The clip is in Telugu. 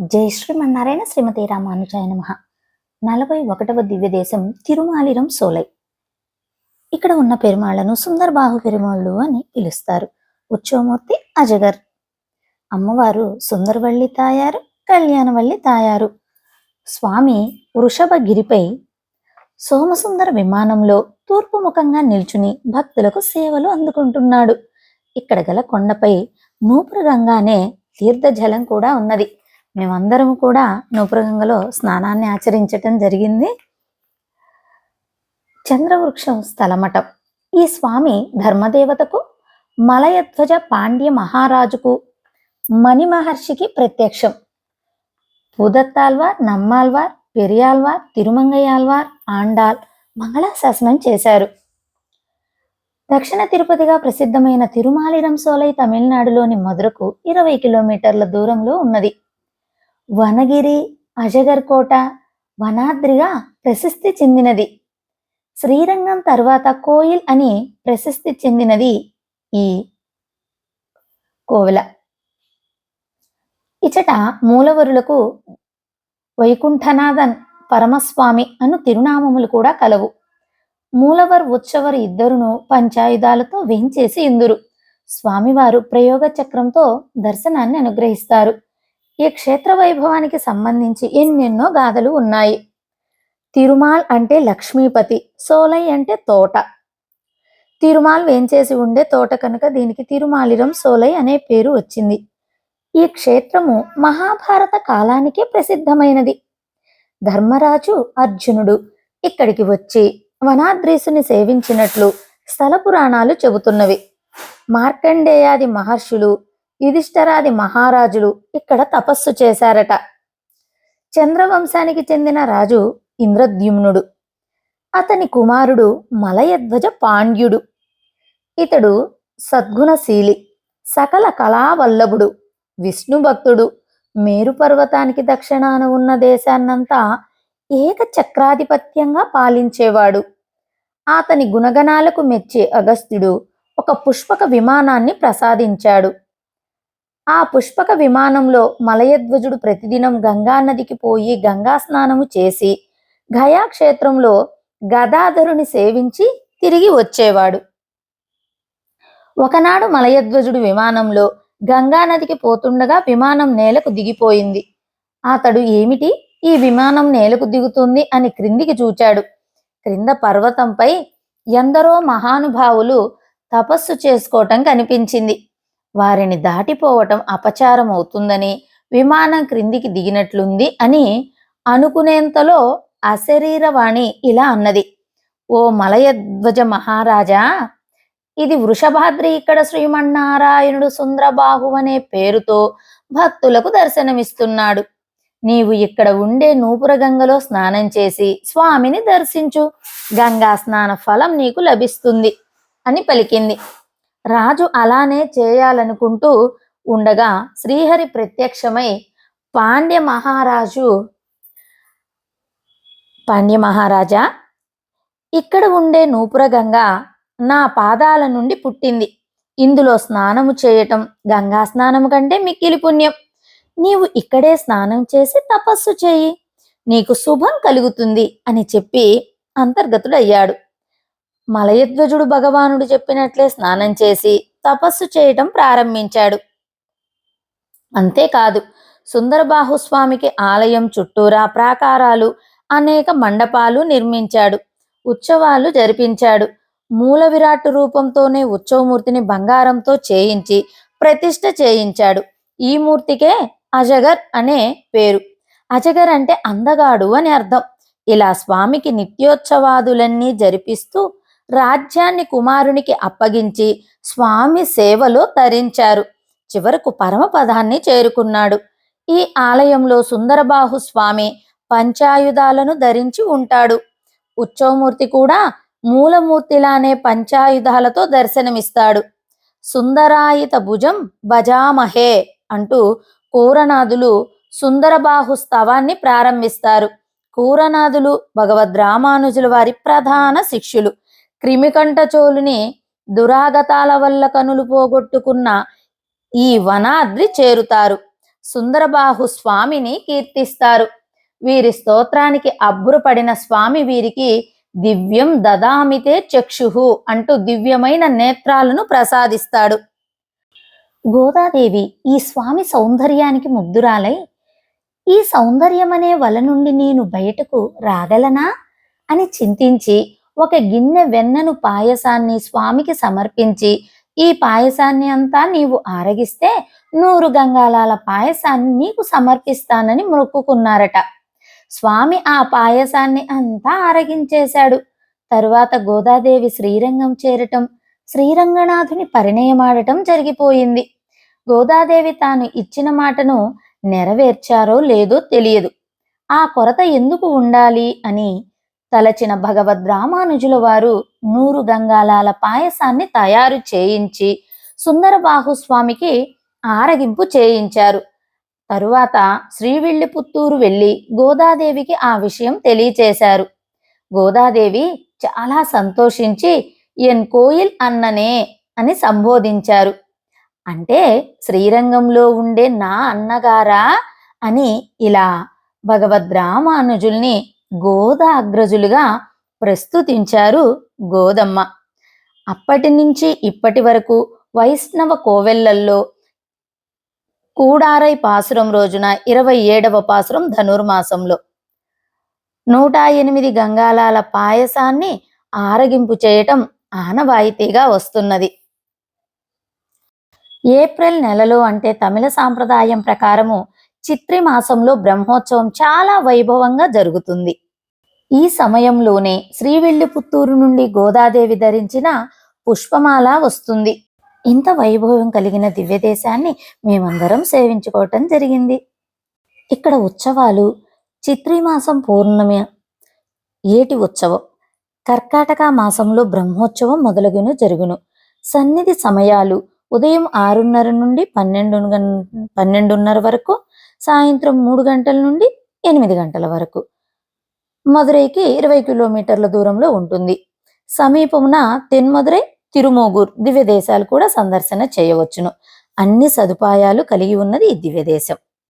జై శ్రీమన్నారాయణ శ్రీమతి రామానుజాయ నమ. నలభై ఒకటవ దివ్య దేశం తిరుమాలిరం సోలై. ఇక్కడ ఉన్న పెరుమాళ్ళను సుందరబాహు పెరుమాళ్ళు అని పిలుస్తారు. ఉత్సవమూర్తి అజగర్. అమ్మవారు సుందరవల్లి తాయారు కళ్యాణవల్లి తాయారు. స్వామి వృషభగిరిపై సోమసుందర విమానంలో తూర్పు ముఖంగా నిల్చుని భక్తులకు సేవలు అందుకుంటున్నాడు. ఇక్కడ గల కొండపై నూపురగంగా తీర్థజలం కూడా ఉన్నది. మేమందరం కూడా నూపురగంగలో స్నానాన్ని ఆచరించటం జరిగింది. చంద్రవృక్షం స్థలమఠం. ఈ స్వామి ధర్మదేవతకు మలయధ్వజ పాండ్య మహారాజుకు మణిమహర్షికి ప్రత్యక్షం. పూదత్తాల్వార్ నమ్మాల్వార్ పెరియాల్వార్ తిరుమంగయాల్వార్ ఆండాల్ మంగళాశాసనం చేశారు. దక్షిణ తిరుపతిగా ప్రసిద్ధమైన తిరుమాలిరం సోలై తమిళనాడులోని మధురకు ఇరవై కిలోమీటర్ల దూరంలో ఉన్నది. వనగిరి అజగర్ కోట వనాద్రిగా ప్రసిద్ధి చెందినది. శ్రీరంగం తర్వాత కోయిల్ అని ప్రసిద్ధి చెందినది ఈ కోవెల. ఇచట మూలవరులకు వైకుంఠనాథన్ పరమస్వామి అను తిరునామములు కూడా కలవు. మూలవర్ ఉత్సవర్ ఇద్దరును పంచాయుధాలతో వేంచేసి ఇందురు. స్వామివారు ప్రయోగ చక్రంతో దర్శనాన్ని అనుగ్రహిస్తారు. ఈ క్షేత్ర వైభవానికి సంబంధించి ఎన్నెన్నో గాథలు ఉన్నాయి. తిరుమాల్ అంటే లక్ష్మీపతి సోలై అంటే తోట. తిరుమాల్ వేంచేసి ఉండే తోట కనుక దీనికి తిరుమాలిరం సోలై అనే పేరు వచ్చింది. ఈ క్షేత్రము మహాభారత కాలానికే ప్రసిద్ధమైనది. ధర్మరాజు అర్జునుడు ఇక్కడికి వచ్చి వనాద్రీసుని సేవించినట్లు స్థల పురాణాలు చెబుతున్నవి. మార్కండేయాది మహర్షులు యుధిష్ఠరాది మహారాజులు ఇక్కడ తపస్సు చేశారట. చంద్రవంశానికి చెందిన రాజు ఇంద్రద్యుమ్నుడు. అతని కుమారుడు మలయధ్వజ పాండ్యుడు. ఇతడు సద్గుణశీలి సకల కళావల్లభుడు విష్ణు భక్తుడు మేరు పర్వతానికి దక్షిణాన ఉన్న దేశాన్నంతా ఏక చక్రాధిపత్యంగా పాలించేవాడు. అతని గుణగణాలకు మెచ్చే అగస్త్యుడు ఒక పుష్పక విమానాన్ని ప్రసాదించాడు. ఆ పుష్పక విమానంలో మలయధ్వజుడు ప్రతిదినం గంగా నదికి పోయి గంగా స్నానము చేసి గయా క్షేత్రంలో గదాధరుని సేవించి తిరిగి వచ్చేవాడు. ఒకనాడు మలయధ్వజుడు విమానంలో గంగా నదికి పోతుండగా విమానం నేలకు దిగిపోయింది. అతడు ఏమిటి? ఈ విమానం నేలకు దిగుతుంది అని క్రిందికి చూచాడు. క్రింద పర్వతంపై ఎందరో మహానుభావులు తపస్సు చేసుకోవటం కనిపించింది. వారిని దాటిపోవటం అపచారం అవుతుందని విమానం క్రిందికి దిగినట్లుంది అని అనుకునేంతలో అశరీరవాణి ఇలా అన్నది. ఓ మలయధ్వజ మహారాజా ఇది వృషభాద్రి ఇక్కడ శ్రీమన్నారాయణుడు సుందరబాహు అనే పేరుతో భక్తులకు దర్శనమిస్తున్నాడు. నీవు ఇక్కడ ఉండే నూపుర గంగలో స్నానం చేసి స్వామిని దర్శించు. గంగా స్నాన ఫలం నీకు లభిస్తుంది అని పలికింది. రాజు అలానే చేయాలనుకుంటూ ఉండగా శ్రీహరి ప్రత్యక్షమై పాండ్య మహారాజు పాండ్య మహారాజా ఇక్కడ ఉండే నూపుర గంగ నా పాదాల నుండి పుట్టింది. ఇందులో స్నానము చేయటం గంగా స్నానము కంటే మిక్కిలి పుణ్యం. నీవు ఇక్కడే స్నానం చేసి తపస్సు చేయి. నీకు శుభం కలుగుతుంది అని చెప్పి అంతర్గతుడయ్యాడు. మలయధ్వజుడు భగవానుడు చెప్పినట్లే స్నానం చేసి తపస్సు చేయటం ప్రారంభించాడు. అంతేకాదు సుందరబాహు స్వామికి ఆలయం చుట్టూరా ప్రాకారాలు అనేక మండపాలు నిర్మించాడు. ఉత్సవాలు జరిపించాడు. మూల విరాట్ రూపంతోనే ఉత్సవమూర్తిని బంగారంతో చేయించి ప్రతిష్ట చేయించాడు. ఈ మూర్తికే అజగర్ అనే పేరు. అజగర్ అంటే అందగాడు అని అర్థం. ఇలా స్వామికి నిత్యోత్సవాదులన్నీ జరిపిస్తూ రాజ్యాన్ని కుమారునికి అప్పగించి స్వామి సేవలో తరించారు. చివరకు పరమపదాన్ని చేరుకున్నాడు. ఈ ఆలయంలో సుందరబాహు స్వామి పంచాయుధాలను ధరించి ఉంటాడు. ఉత్సవమూర్తి కూడా మూలమూర్తిలానే పంచాయుధాలతో దర్శనమిస్తాడు. సుందరాయిత భుజం భజామహే అంటూ కూరనాథులు సుందరబాహు స్తవాన్ని ప్రారంభిస్తారు. కూరనాథులు భగవద్ రామానుజుల వారి ప్రధాన శిష్యులు. క్రిమికంఠచోలుని దురాగతాల వల్ల కనులు పోగొట్టుకున్న ఈ వనాద్రి చేరుతారు. సుందరబాహు స్వామిని కీర్తిస్తారు. వీరి స్తోత్రానికి అబ్బురపడిన స్వామి వీరికి దివ్యం దదామితే చక్షుహు అంటూ దివ్యమైన నేత్రాలను ప్రసాదిస్తాడు. గోదాదేవి ఈ స్వామి సౌందర్యానికి ముగ్ధురాలై ఈ సౌందర్యం అనే వల నుండి నేను బయటకు రాగలనా అని చింతించి ఒక గిన్నె వెన్నను పాయసాన్ని స్వామికి సమర్పించి ఈ పాయసాన్ని అంతా నీవు ఆరగిస్తే నూరు గంగాలాల పాయసాన్ని నీకు సమర్పిస్తానని మొక్కుకున్నారట. స్వామి ఆ పాయసాన్ని అంతా ఆరగించేశాడు. తరువాత గోదాదేవి శ్రీరంగం చేరటం శ్రీరంగనాథుని పరిణయమాడటం జరిగిపోయింది. గోదాదేవి తాను ఇచ్చిన మాటను నెరవేర్చారో లేదో తెలియదు. ఆ కొరత ఎందుకు ఉండాలి అని తలచిన భగవద్ రామానుజుల వారు నూరు గంగాలాల పాయసాన్ని తయారు చేయించి సుందరబాహు స్వామికి ఆరగింపు చేయించారు. తరువాత శ్రీవిల్లిపుత్తూరు వెళ్ళి గోదాదేవికి ఆ విషయం తెలియచేశారు. గోదాదేవి చాలా సంతోషించి ఎన్ కోయిల్ అన్ననే అని సంబోధించారు. అంటే శ్రీరంగంలో ఉండే నా అన్నగారా అని ఇలా భగవద్ రామానుజుల్ని గోదాగ్రజులుగా ప్రస్తుతించారు గోదమ్మ. అప్పటి నుంచి ఇప్పటి వరకు వైష్ణవ కోవెళ్ళల్లో కూడారై పాసురం రోజున ఇరవై ఏడవ పాసురం ధనుర్మాసంలో. నూట ఎనిమిది గంగాలాల పాయసాన్ని ఆరగింపు చేయటం ఆనవాయితీగా వస్తున్నది. ఏప్రిల్ నెలలో అంటే తమిళ సాంప్రదాయం ప్రకారము చిత్రి మాసంలో బ్రహ్మోత్సవం చాలా వైభవంగా జరుగుతుంది. ఈ సమయంలోనే శ్రీవిల్లిపుత్తూరు నుండి గోదాదేవి ధరించిన పుష్పమాల వస్తుంది. ఇంత వైభవం కలిగిన దివ్యదేశాన్ని మేమందరం సేవించుకోవటం జరిగింది. ఇక్కడ ఉత్సవాలు చిత్రిమాసం పూర్ణమి ఏటి ఉత్సవం కర్కాటక మాసంలో బ్రహ్మోత్సవం మొదలగును జరుగును. సన్నిధి సమయాలు ఉదయం ఆరున్నర నుండి పన్నెండు పన్నెండున్నర వరకు సాయంత్రం మూడు గంటల నుండి ఎనిమిది గంటల వరకు. మదురైకి ఇరవై కిలోమీటర్ల దూరంలో ఉంటుంది. సమీపమున తెన్మదురై తిరుమోగూర్ దివ్య దేశాలు కూడా సందర్శన చేయవచ్చును. అన్ని సదుపాయాలు కలిగి ఉన్నది ఈ దివ్య దేశం